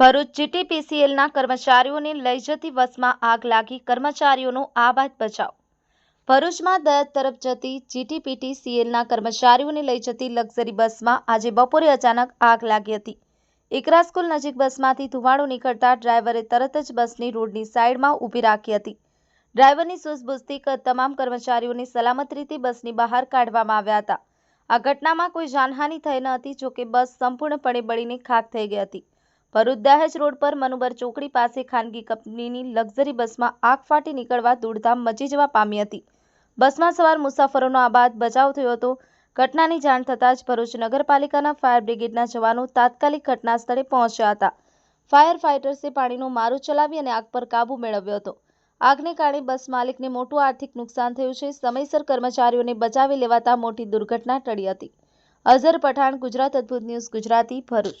ભરૂચ જીટીપીસીએલના કર્મચારીઓને લઈ જતી બસમાં આગ લાગી. કર્મચારીઓનો આબાદ બચાવ. ભરૂચમાં દયાદ તરફ જતી જીટીપીટીસીએલના કર્મચારીઓને લઈ જતી લક્ઝરી બસમાં આજે બપોરે અચાનક આગ લાગી હતી. એકરા સ્કૂલ નજીક બસમાંથી ધુમાડો નીકળતા ડ્રાઈવરે તરત જ બસની રોડની સાઈડમાં ઊભી રાખી હતી. ડ્રાઈવરની સૂઝબૂછથી ક- તમામ કર્મચારીઓને સલામત રીતે બસની બહાર કાઢવામાં આવ્યા હતા. આ ઘટનામાં કોઈ જાનહાનિ થઈ ન હતી જોકે બસ સંપૂર્ણપણે બળીને ખાક થઈ ગઈ હતી. ભરૂચ દહેજ રોડ પર મનુબર ચોકડી પાસે ખાનગી કંપનીની લક્ઝરી બસમાં આગ ફાટી નીકળવા દોડધામ મચી જવા પામી હતી. બસમાં સવાર મુસાફરોનો આબાદ બચાવ થયો હતો. ઘટનાની જાણ થતાં જ ભરૂચ નગરપાલિકાના ફાયર બ્રિગેડના જવાનો તાત્કાલિક ઘટના સ્થળે પહોંચ્યા હતા. ફાયર ફાઇટર્સે પાણીનો મારો ચલાવી અને આગ પર કાબૂ મેળવ્યો હતો. આગને કારણે બસ માલિકને મોટું આર્થિક નુકસાન થયું છે. સમયસર કર્મચારીઓને બચાવી લેવાતા મોટી દુર્ઘટના ટળી હતી. અઝર પઠાણ, ગુજરાત અદ્ભુત ન્યૂઝ, ગુજરાતી ભરૂચ.